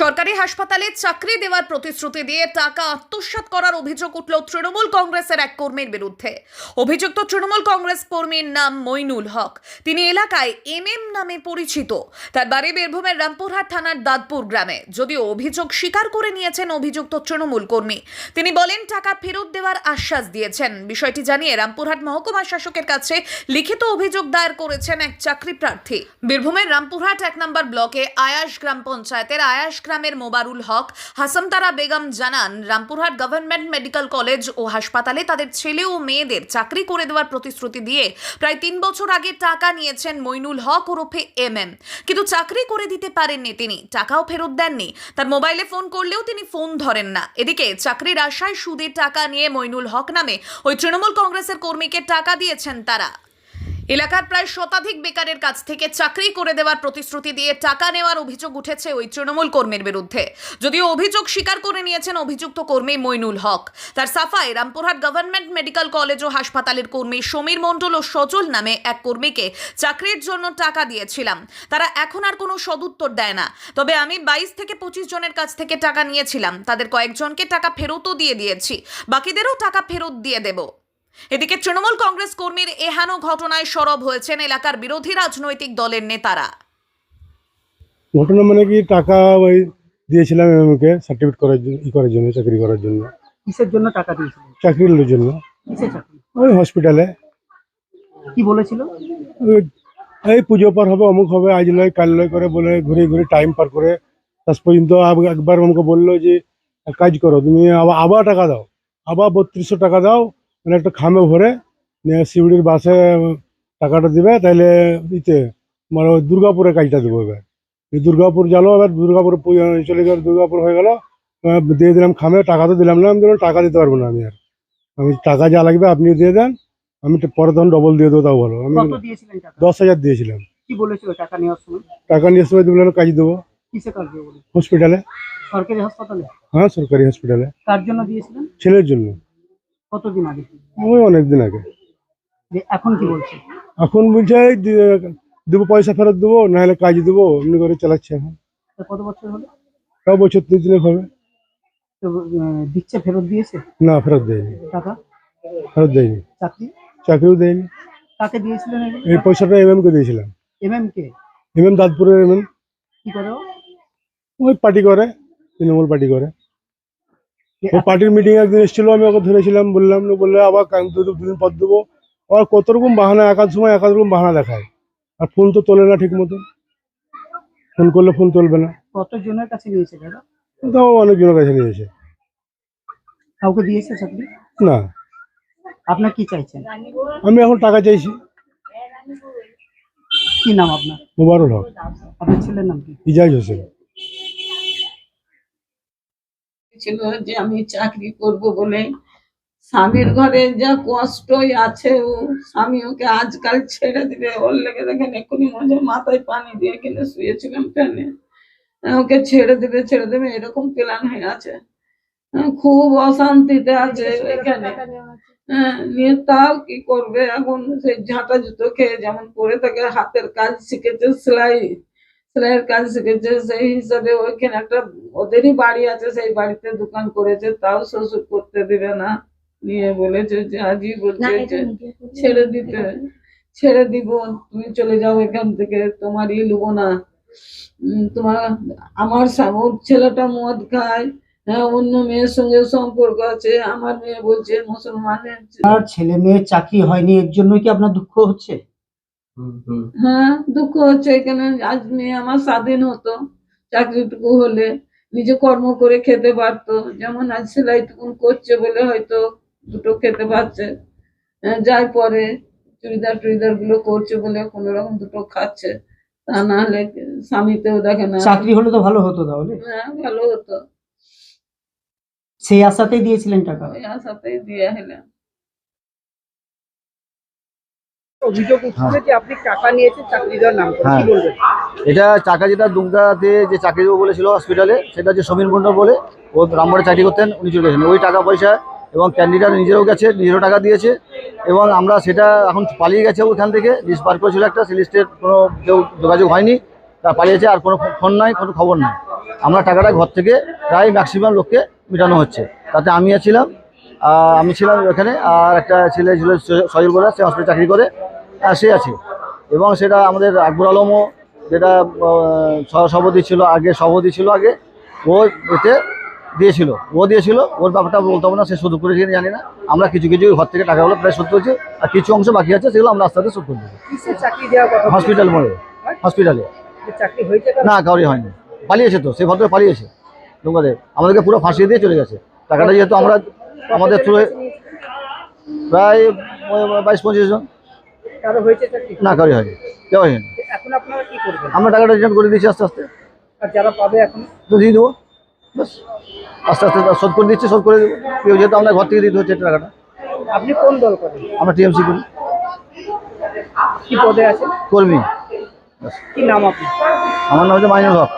সরকারি হাসপাতালে চাকরি দেওয়ার প্রতিশ্রুতি দিয়ে টাকা আত্মসাৎ করার অভিযোগ উঠল তৃণমূল কংগ্রেসের এক কর্মীর বিরুদ্ধে। অভিযুক্ত তৃণমূল কংগ্রেস কর্মীর নাম মইনুল হক। তিনি এলাকায় এম এম নামে পরিচিত। তার বাড়ি বীরভূমের রামপুরহাট থানার দাদপুর গ্রামে। যদিও অভিযোগ স্বীকার করে নিয়েছেন অভিযুক্ত তৃণমূল কর্মী। তিনি বলেন, টাকা ফেরত দেওয়ার আশ্বাস দিয়েছেন। বিষয়টি জানিয়ে রামপুরহাট মহকুমা শাসকের কাছে লিখিত অভিযোগ দায়ের করেছেন এক চাকরি প্রার্থী। বীরভূমের রামপুরহাট এক নম্বর ব্লকে আয়াস গ্রাম পঞ্চায়েতের আয়াস গ্রামের মোবারুল হক হাসামতারা বেগম জানান, রামপুরহাট গভর্নমেন্ট মেডিকেল কলেজ ও হাসপাতালে তাদের ছেলে ও মেয়েদের চাকরি করে দেওয়ার প্রতিশ্রুতি দিয়ে প্রায় তিন বছর আগে টাকা নিয়েছেন মইনুল হক ওরফে এম এম। কিন্তু চাকরি করে দিতে পারেননি তিনি, টাকাও ফেরত দেননি। তার মোবাইলে ফোন করলেও তিনি ফোন ধরেন না। এদিকে চাকরির আশায় সুদের টাকা নিয়ে মইনুল হক নামে ওই তৃণমূল কংগ্রেসের কর্মীকে টাকা দিয়েছেন তারা। এলাকার প্রায় শতাধিক বেকারের কাছ থেকে চাকরি করে দেওয়ার প্রতিশ্রুতি দিয়ে টাকা নেওয়ার অভিযোগ উঠেছে ওই তৃণমূল কর্মীর বিরুদ্ধে। যদিও অভিযোগ স্বীকার করে নিয়েছেন অভিযুক্ত কর্মী মইনুল হক। তার সাফায় রামপুরহাট গভর্নমেন্ট মেডিকেল কলেজ ও হাসপাতালের কর্মী সমীর মণ্ডল ও সজল নামে এক কর্মীকে চাকরির জন্য টাকা দিয়েছিলাম। তারা এখন আর কোনো সদুত্তর দেয় না। তবে আমি বাইশ থেকে পঁচিশ জনের কাছ থেকে টাকা নিয়েছিলাম। তাদের কয়েকজনকে টাকা ফেরতও দিয়ে দিয়েছি। বাকিদেরও টাকা ফেরত দিয়ে দেবো। এদিকে তৃণমূল কংগ্রেস কর্মীর এহেন ঘটনায় সরব হয়েছেন এলাকার বিরোধী রাজনৈতিক দলের নেতারা। ঘটনা মানে কি? টাকা ওই দিয়েছিলাম সার্টিফিকেট করার জন্য ই করার জন্য চাকরি করার জন্য। কিসের জন্য টাকা দিয়েছিলেন? চাকরির জন্য। কিসের চাকরি? ওই হসপিটালে কি বলেছিল? এই পুজো পার হবে অমুক হবে আজ লয় কাল লয় করে বলে ঘুরে ঘুরে টাইম পার করে শেষ পর্যন্ত একবার আমাকে বলল যে এক কাজ করো তুমি আবার আবার টাকা দাও আবার বত্রিশশো টাকা দাও মানে একটা খামে ভরে নিয়ে শিউড়ির বাসে টাকাটা দিবে তাহলে ইতে মানে দুর্গাপুরে কাজটা দেবো এবার। দুর্গাপুর গেলো এবার দুর্গাপুর চলে গেল দুর্গাপুর হয়ে গেল। দিয়ে দিলাম খামে টাকা তো দিলাম না আমি টাকা দিতে পারব না আমি আর। আমি টাকা যা লাগবে আপনি দিয়ে দেন আমি তো পরে তখন ডবল দিয়ে দেবো তাও ভালো। আমি টাকা? দশ হাজার দিয়েছিলাম। কি বলেছিল টাকা নেওয়ার সময়? টাকা নিয়ে সময় বললাম কাজ দেবো হসপিটালে। সরকারি হাসপাতালে? হ্যাঁ সরকারি হসপিটালে কার জন্য দিয়েছিলেন? ছেলের জন্য। কতদিন আগে? ওই অনেক দিন আগে। যে এখন কি বলছে? এখন বলছে এই দি- দেবো পয়সা ফেরত দেবো নাহলে কাজ দেবো এমনি করে চালাচ্ছে এখন। তা কত বছর হলো তাও বছর তিন দিনে হবে। তো আহ, দিচ্ছে ফেরত দিয়েছে? না ফেরত দেয়নি। টাকা? ফেরত দেয়নি। চাকরি? চাকরিও দেয়নি। কাকে দিয়েছিলেন এই পয়সাটা এম এম কে দিয়েছিলাম। এম এম কে? এম এম দাঁতপুরের এম এম কি করে ও? ওই পার্টি করে তৃণমূল পার্টি করে। ও পার্টির মিটিং একদিন এসেছিল আমি ওকে ধরেছিলাম বললাম বললে আবার দুদিন পর দেবো। আবার কত রকম বাহানা একাদ সময় একাদ রকম বাহানা দেখায়। আর ফোন তো তোলে না ঠিক মতো ফোন করলে ফোন তুলবে না। কত কাছে নিয়েছে দাদা? তাও অনেকজনের কাছে নিয়েছে। কাউকে দিয়েছে চাকরি না। আপনার কি চাইছেন? আমি এখন টাকা চাইছি। কি নাম আপনার? মোবারুল হক। আপনার ছেলের নাম কি? ইজাজ হোসেন। ছিল যে আমি চাকরি করব বলে। স্বামীর ঘরে যা কষ্টই আছে ও, স্বামী ওকে আজকাল ছেড়ে দিবে। ওর লেগে দেখেন এক্ষুনি মনে মাথায় পানি দিয়ে কিনে শুয়েছিলাম ফ্যানে। ওকে ছেড়ে দেবে ছেড়ে দেবে, এরকম প্ল্যান হয়ে আছে। খুব অশান্তিতে আছে এখানে। হ্যাঁ নিয়ে তাও কি করবে? এখন সেই ঝাঁটা জুতো খেয়ে যেমন পরে থাকে, হাতের কাজ শিখেছে সেলাই। সেলাইয়ের কাজ শিখেছে সেই হিসাবে ওইখানে একটা ওদেরই বাড়ি আছে সেই বাড়িতে দোকান করেছে তাও শ্বশুর করতে দিবে না নিয়ে বলেছে যে আজই বলছে যে ছেড়ে দিতে ছেড়ে দিব তুমি চলে যাও এখান থেকে তোমারই লুবো না। উম, তোমার আমার সা- ওর ছেলেটা মদ খায় হ্যাঁ অন্য মেয়ের সঙ্গে সম্পর্ক আছে আমার মেয়ে বলছে মুসলমানের ছেলে মেয়ের চাকরি হয়নি এর জন্য কি আপনার দুঃখ হচ্ছে? হ্যাঁ দুঃখ হচ্ছে এখানে। আজ মেয়ে আমার স্বাধীন হতো চাকরিটুকু হলে নিজে কর্ম করে খেতে পারতো। যেমন আজ সেলাই টুকুন করছে বলে হয়তো দুটো খেতে পারছে। হ্যাঁ, যাই পরে চুড়িদার টুড়িদারগুলো করছে বলে কোনো রকম দুটো খাচ্ছে। তা না হলে স্বামীতেও দেখে না। চাকরি হলে তো ভালো হতো তাহলে। হ্যাঁ ভালো হতো। সেই আশাতেই দিয়েছিলেন টাকা। ওই আশাতেই দিয়ে হলাম অভিযোগ উঠছে যে আপনি টাকা নিয়েছেন চাকরি দেওয়ার নাম হ্যাঁ। এটা চাকা যেটা দুমকাতে যে চাকরি দেবো বলেছিল হসপিটালে সেটা হচ্ছে সমীর মণ্ডল বলে। ও রামবাড়ে চাকরি করতেন উনি চলে গেছেন। ওই টাকা পয়সা এবং ক্যান্ডিডেট নিজেরও গেছে নিজেরও টাকা দিয়েছে এবং আমরা সেটা এখন পালিয়ে গেছে ওইখান থেকে। লিস্ট বার করেছিল একটা সেই লিস্টের কোনো কেউ যোগাযোগ হয়নি। তারা পালিয়েছে আর কোনো ফোন নাই কোনো খবর নাই। আমরা টাকাটা ঘর থেকে প্রায় ম্যাক্সিমাম লোককে মেটানো হচ্ছে। তাতে আমি ছিলাম আমি ছিলাম ওখানে আর একটা ছেলে ছিল সজল বলে সে হসপিটালে চাকরি করে। সে আছে এবং সেটা আমাদের আকবর আলমও যেটা সভাপতি ছিল আগে সভাপতি ছিল আগে ও এতে দিয়েছিল। ও দিয়েছিল ওর ব্যাপারটা বলতে হবে না সে শোধ করেছে কিনা জানি না। আমরা কিছু কিছু ঘর থেকে টাকাগুলো প্রায় শোধ করেছি আর কিছু অংশ বাকি আছে সেগুলো আমরা আস্তে আস্তে শোধ করে দেবো। হসপিটাল মোড়ে হসপিটালে? না কাউরি হয়নি। পালিয়েছে তো সেই ভদ্র পালিয়েছে। তোমাদের আমাদেরকে পুরো ফাঁসিয়ে দিয়ে চলে গেছে। টাকাটা যেহেতু আমরা আমাদের থ্রু প্রায় বাইশ পঁচিশ জন। কারও হয়েছে চাকরি না কাউরি হয়নি। কেউ হয়নি। এখন আপনারা কি করবেন? আমরা টাকাটা রিটার্ন করে দিচ্ছি আস্তে আস্তে। আর যারা পাবে এখন? তো দিয়ে দেবো। বাস আস্তে আস্তে শোধ করে দিচ্ছি শোধ করে দেবো। কেউ যেহেতু আমরা ঘর থেকে দিতে হচ্ছে টাকাটা। আপনি কোন দল করেন? আমরা টিএমসি করি। কি পদে আছেন? কর্মী। কি নাম আপনি আমার নাম হচ্ছে মাইনুল হক।